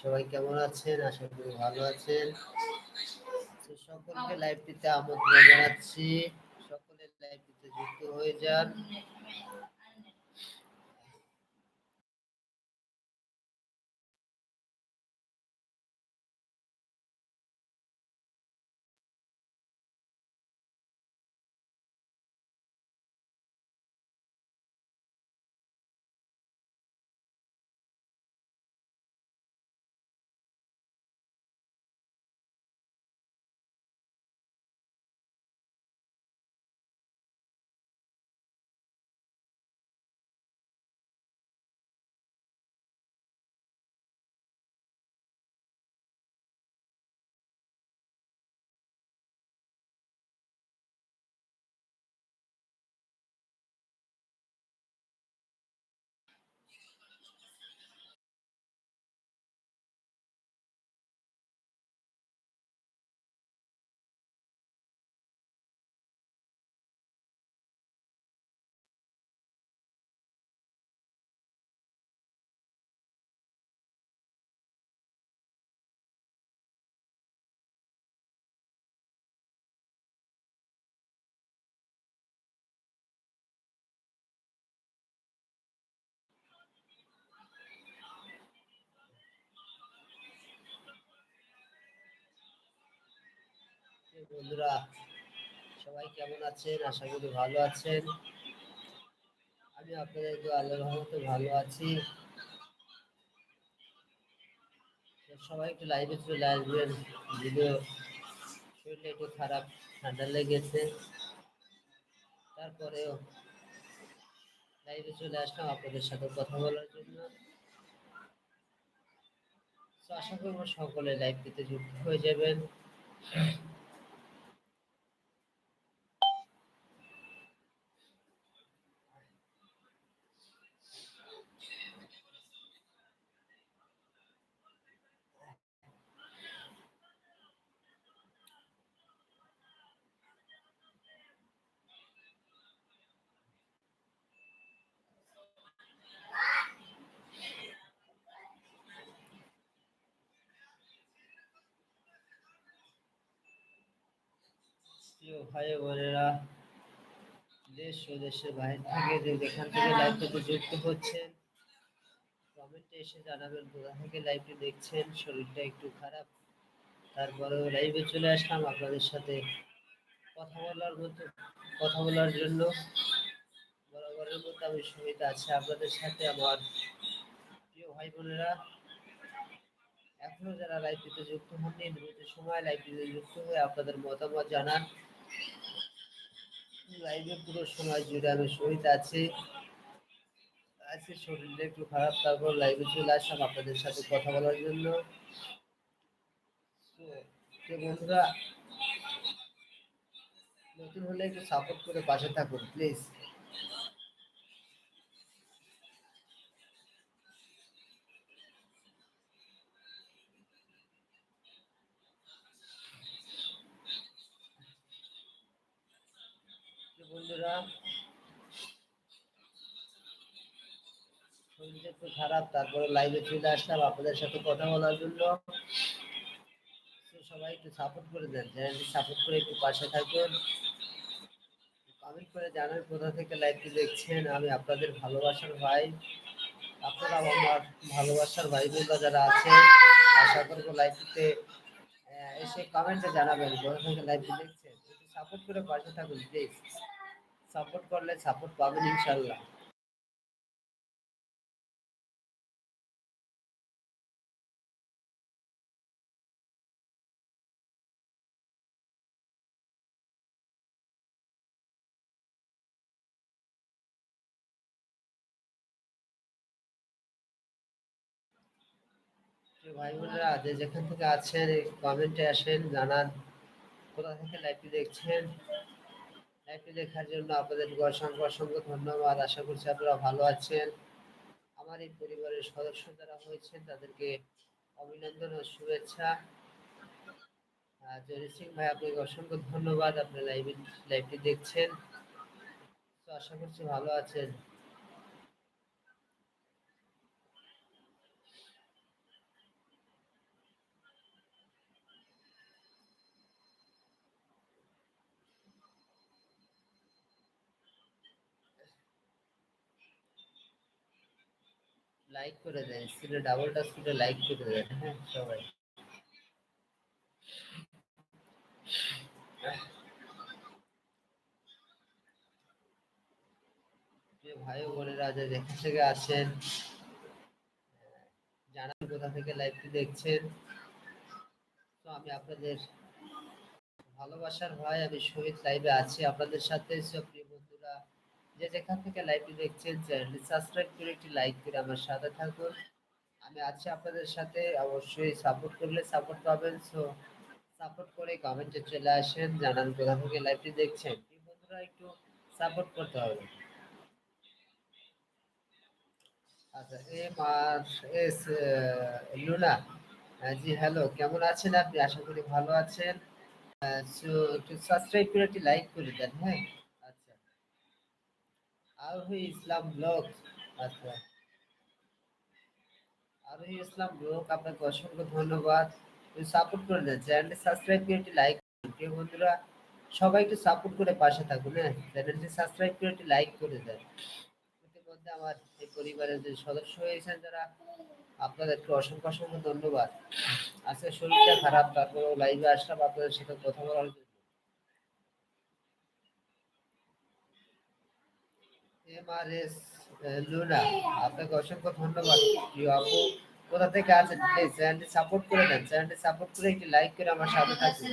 সবাই কেমন আছেন? আশা করি ভালো আছেন। সকলকে লাইভটিতে আমন্ত্রণ জানাচ্ছি। সকলের লাইভটিতে যুক্ত হয়ে যান। বন্ধুরা। সবাই কেমন আছেন? আশা করি ভালো আছেন। আমি আপনাদের তো আল্লাহর রহমতে ভালো আছি। সবাই একটু লাইভে চলে আসবেন। যদিও শরীরটা একটু খারাপ, ঠান্ডা লেগেছে। তারপরেও লাইভে চলে আসলাম আপনাদের সাথে কথা বলার জন্য। আশা করব সকলে লাইভটিতে যুক্ত হয়ে যাবেন। ভাই বোনেরা দেশ ও দেশের বাইরে থেকে যেখান থেকে লাইভটিতে যুক্ত হচ্ছেন কমেন্টে এসে জানাবেন। কোথা থেকে লাইভটি দেখছেন? শরীরটা একটু খারাপ। তারপরেও লাইভে চলে আসলাম আপনাদের সাথে কথা বলার মতো, কথা বলার জন্য। বরাবরের মতো আমি সহিত আছি আপনাদের সাথে আমার প্রিয় ভাই বোনেরা। এখনও যারা লাইভটিতে যুক্ত হননি, দ্রুত সময় লাইভটিতে যুক্ত হয়ে আপনাদের মতামত জানান। লাইভে পুরো সময় জুড়ে আমি শহীদ আছি। আজকে শরীরটা একটু খারাপ, তারপর লাইভে চলে আসলাম আপনাদের সাথে কথা বলার জন্য। তো বন্ধুরা, নতুন হলে একটু সাপোর্ট করে পাশে থাকুন প্লিজ বন্ধুরা শরীরটা একটু খারাপ, তারপরে লাইভে চলে আসলাম আপনাদের সাথে কথা বলার জন্য। সবাই একটু সাপোর্ট করে দেন, চ্যানেলটি সাপোর্ট করে একটু পাশে থাকুন। কমেন্ট করে জানান কোথা থেকে লাইভটি দেখছেন, আমি আপনাদের ভালোবাসার ভাই। আপনারা আমার ভালোবাসার ভাই বোনরা যারা আছেন, আশা করব লাইভটিতে এসে কমেন্টে জানাবেন কোথা থেকে লাইভটি দেখছেন। একটু সাপোর্ট করে পাশে থাকুন প্লিজ সাপোর্ট করলে সাপোর্ট পাবেন ইনশাল্লাহ ভাই বোনেরা, যে যেখান থেকে আছেন কমেন্টে আসেন, জানান। কোথা থেকে লাইভটি দেখছেন? লাইভটি দেখার জন্য আপনাদেরকে অসংখ্য অসংখ্য ধন্যবাদ। আশা করছি আপনারা ভালো আছেন। আমার এই পরিবারের সদস্য যারা হয়েছেন, তাদেরকে অভিনন্দন ও শুভেচ্ছা। জনি সিং ভাই, আপনাকে অসংখ্য ধন্যবাদ। আপনি লাইভ লাইভটি দেখছেন। তো আশা করছি ভালো আছেন। লাইক করে দেন স্ক্রিনে ডাবল টাচ করে লাইক করে দেন হ্যাঁ সবাই। ভাই বোনেরা, যে যেখান থেকে আছেন জানান কোথা থেকে লাইভটি দেখছেন। তো আমি আপনাদের ভালোবাসার ভাই, আমি শহীদ লাইভে আছি। আপনাদের সাথে সব যে যেখান থেকে লাইভটি দেখছেন চ্যানেলটি সাবস্ক্রাইব করে একটি লাইক করে আমার সাথে থাকুন। আমি আছি আপনাদের সাথে, অবশ্যই সাপোর্ট করলে সাপোর্ট পাবেন। সো সাপোর্ট করে কমেন্টে চলে আসেন, জানান কোথা থেকে লাইভটি দেখছেন। বন্ধুরা, একটু সাপোর্ট করতে হবে। আচ্ছা এম আর এস লুনা। জি হ্যালো কেমন আছেন আপনি? আশা করি ভালো আছেন। একটু সাবস্ক্রাইব করে একটি লাইক করে দেন হ্যাঁ। আরোহী ইসলাম ব্লগ আচ্ছা। আরোহী ইসলাম ব্লগ আপনাকে অসংখ্য ধন্যবাদ। সাপোর্ট করে দেন চ্যানেলটি সাবস্ক্রাইব করে একটি লাইক প্রিয় বন্ধুরা, সবাই একটু সাপোর্ট করে পাশে থাকুন হ্যাঁ? চ্যানেলটি সাবস্ক্রাইব করে একটি লাইক করে দেন। ইতিমধ্যে আমার এই পরিবারের যে সদস্য হয়েছেন যারা, আপনাদেরকে অসংখ্য অসংখ্য ধন্যবাদ। আজকে শরীরটা খারাপ, তারপরেও লাইভে আসলাম, আপনাদের সাথে কথা বলার এমআরএস লুনা, আপনাকে অসংখ্য ধন্যবাদ। প্রিয় আপু, কোথা থেকে আছেন? প্লিজ চ্যানেলটি সাপোর্ট করে দেন। চ্যানেলটি সাপোর্ট করে একটি লাইক করে আমার সাথে থাকুন।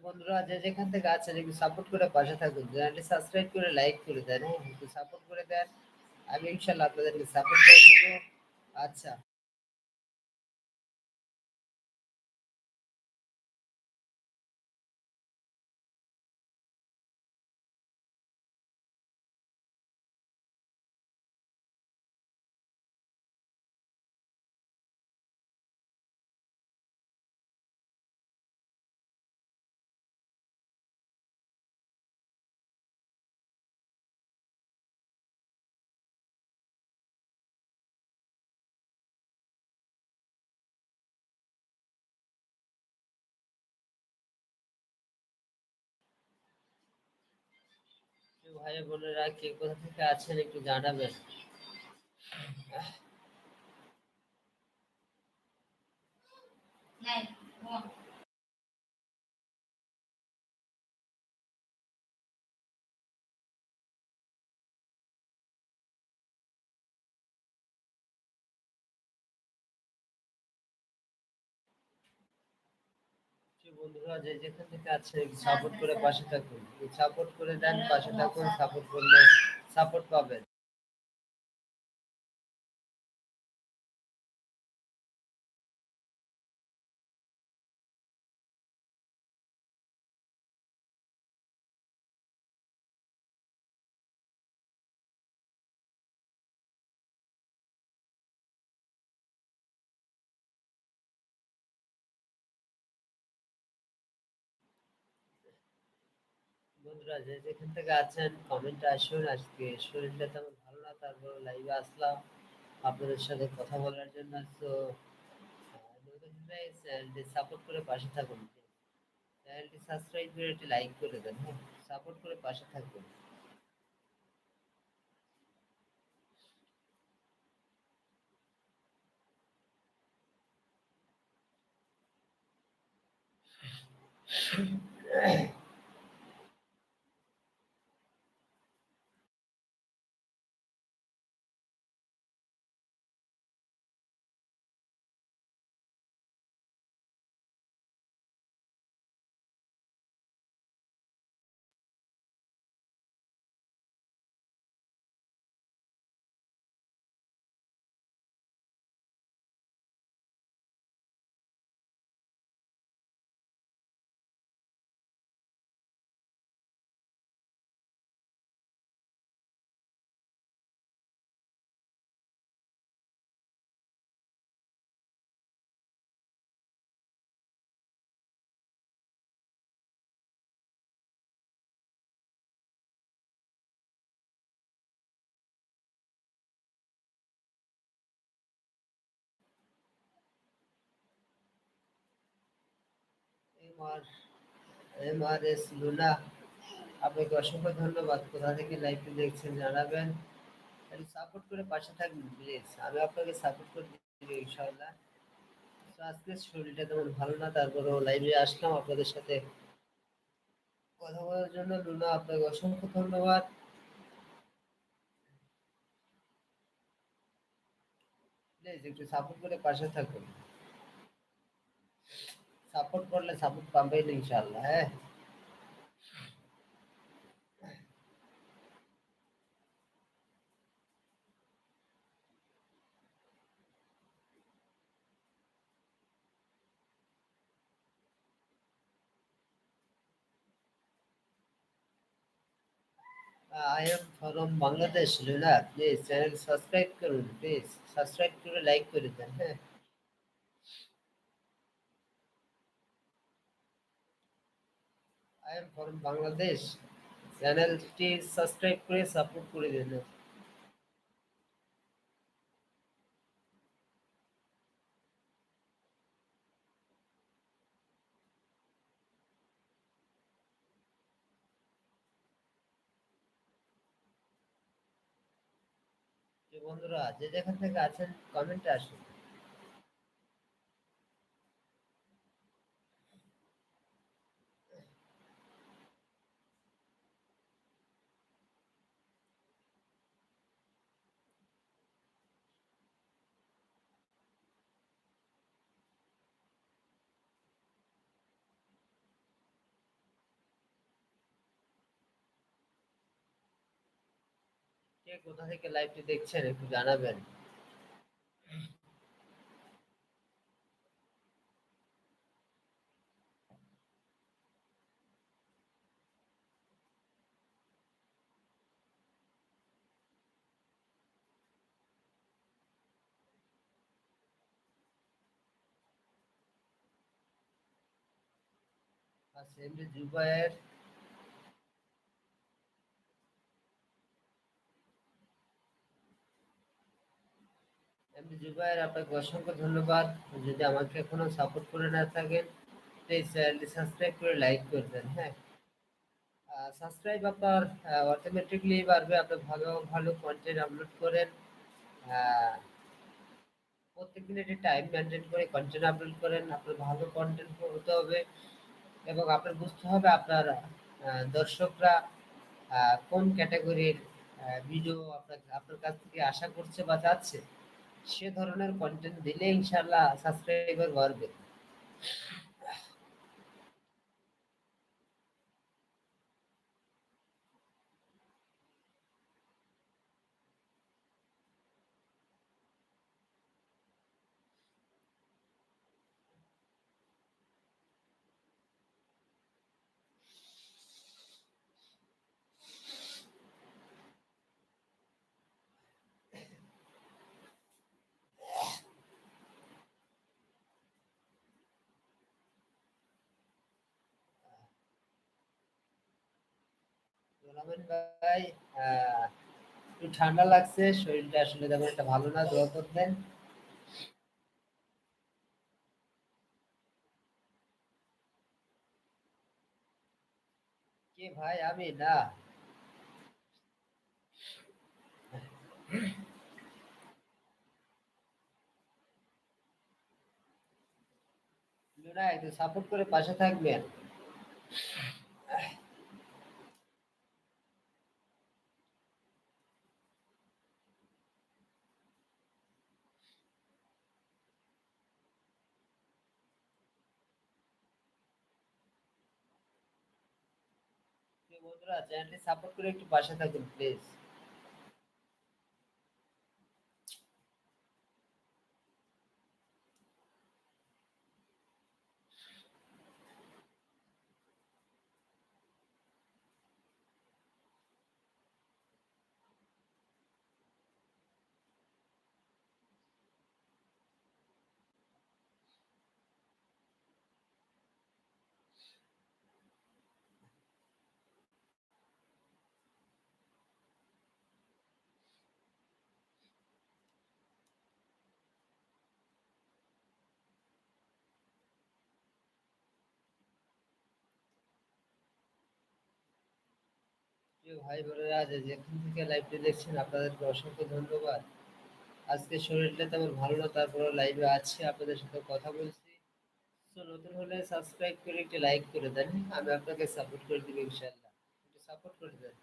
বন্ধুরা যে যেখান থেকে আছেন, একটু সাপোর্ট করে পাশে থাকুন। চ্যানেলটি সাবস্ক্রাইব করে লাইক করে দেন হ্যাঁ? একটু সাপোর্ট করে দেন। আমি ইনশাল্লাহ আপনাদেরকে সাপোর্ট করে দেবো। আচ্ছা। ভাই বোনেরা কে কোথা থেকে আছেন একটু জানাবেন। বন্ধুরা যে যেখান থেকে আছে সাপোর্ট করে পাশে থাকুন। সাপোর্ট করে দেন পাশে থাকুন সাপোর্ট করলে সাপোর্ট পাবেন। বন্ধুরা, যে যেখান থেকে আছেন কমেন্টে আসুন। আজকে শরীরটা তেমন ভালো না তারপর লাইভে আসলাম আপনাদের সাথে কথা বলার জন্য। তো চ্যানেলটি সাপোর্ট করে পাশে থাকুন চ্যানেলটি সাবস্ক্রাইব করে একটি লাইক করে দেন হ্যাঁ? সাপোর্ট করে পাশে থাকুন। Yeah. এম আর এস আপনাকে অসংখ্য ধন্যবাদ। কোথা থেকে লাইভটি দেখছেন জানাবেন। একটু সাপোর্ট করে পাশে থাকবেন প্লিজ আমি আপনাকে সাপোর্ট করে ইনশাআল্লাহ। আজকে শরীরটা তেমন ভালো না, তারপরেও লাইভে আসলাম আপনাদের সাথে কথা বলার জন্য। লুনা আপনাকে অসংখ্য ধন্যবাদ। প্লিজ একটু সাপোর্ট করে পাশে থাকুন। সাপোর্ট করলে সাপোর্ট পাবেন ইনশাআল্লাহ হ্যাঁ I am from Bangladesh Luna please channel subscribe করুন প্লিজ সাবস্ক্রাইব করে লাইক করে হ্যাঁ ফ্রম বাংলাদেশ চ্যানেলটি সাবস্ক্রাইব করে সাপোর্ট করে দেন। বন্ধুরা, যে যেখান থেকে আছেন কমেন্টে আসুন। কে কোথা থেকে লাইভটি দেখছেন একটু জানাবেন আচ্ছা এমনি জুবায়ের জুবায়ের আপনাকে অসংখ্য ধন্যবাদ। যদি আমাকে এখনও সাপোর্ট করে না থাকেন প্লিজ চ্যানেলটি সাবস্ক্রাইব করে লাইক করবেন হ্যাঁ। সাবস্ক্রাইব আপনার অটোমেটিকলি বাড়বে আপনি ভালো ভালো কন্টেন্ট আপলোড করেন। প্রত্যেক দিন একটি টাইম মেনটেন করে কন্টেন্ট আপলোড করেন, আপনার ভালো কন্টেন্ট হতে হবে এবং আপনার বুঝতে হবে আপনার দর্শকরা কোন ক্যাটাগরির ভিডিও আপনার আপনার কাছ থেকে আশা করছে বা চাচ্ছে সে ধরনের কন্টেন্ট দিলে ইনশাল্লাহ সাবস্ক্রাইবার বাড়বে। গোলামেন ভাই একটু ঠান্ডা লাগছে, শরীরটা আসলে তেমন একটা ভালো না, দোয়া করবেন। কে ভাই? আমি? না। লুনা, একটু সাপোর্ট করে পাশে থাকবেন বন্ধুরা চ্যানেলটি সাপোর্ট করে একটু পাশে থাকুন প্লিজ প্রিয় ভাই বোনেরা আজ যেখান থেকে লাইভটি দেখছেন, আপনাদেরকে অসংখ্য ধন্যবাদ। আজকে শরীরটা তেমন ভালো না তারপরে লাইভে আছে, আপনাদের সাথে কথা বলছি। তো নতুন হলে সাবস্ক্রাইব করে একটি লাইক করে দেন, আমি আপনাকে সাপোর্ট করে দিব ইনশাল্লাহ একটু সাপোর্ট করে দেন।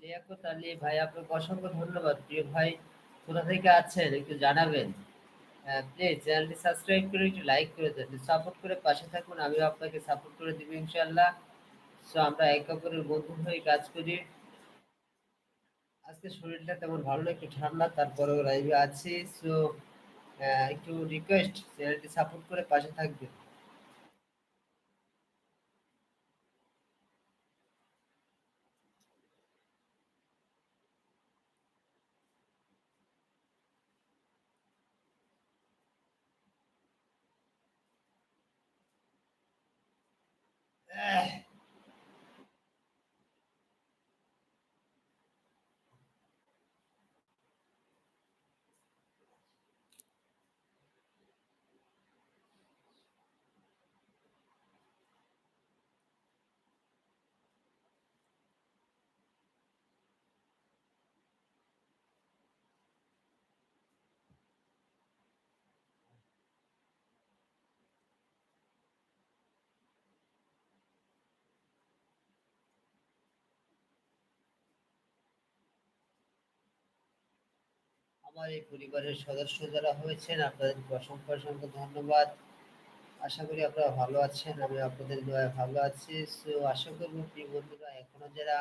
লিয়াকত আলী ভাই, আপনাকে অসংখ্য ধন্যবাদ। প্রিয় ভাই, কোথা থেকে আছেন একটু জানাবেন। প্লিজ চ্যানেলটি সাবস্ক্রাইব করে একটু লাইক করে দেন। সাপোর্ট করে পাশে থাকুন, আমিও আপনাকে সাপোর্ট করে দিব ইনশাআল্লাহ। সো আমরা একে অপরের বন্ধু হয়ে কাজ করি। আজকে শরীরটা তেমন ভালো না, একটু ঠান্ডা, তারপরেও লাইভে আছি। সো একটু রিকোয়েস্ট চ্যানেলটি সাপোর্ট করে পাশে থাকবেন। Ugh. আমার এই পরিবারের সদস্য যারা হয়েছেন আপনাদেরকে অসংখ্য অসংখ্য ধন্যবাদ। আশা করি আপনারা ভালো আছেন, আমি আপনাদের দয়া ভালো আছি। সো আশা করব প্রিয় বন্ধুরা, এখনও যারা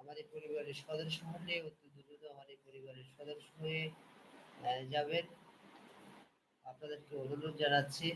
আমাদের পরিবারের সদস্য হলে অতি দ্রুত এই পরিবারের সদস্য হয়ে যাবেন। আপনাদেরকে অনুরোধ জানাচ্ছি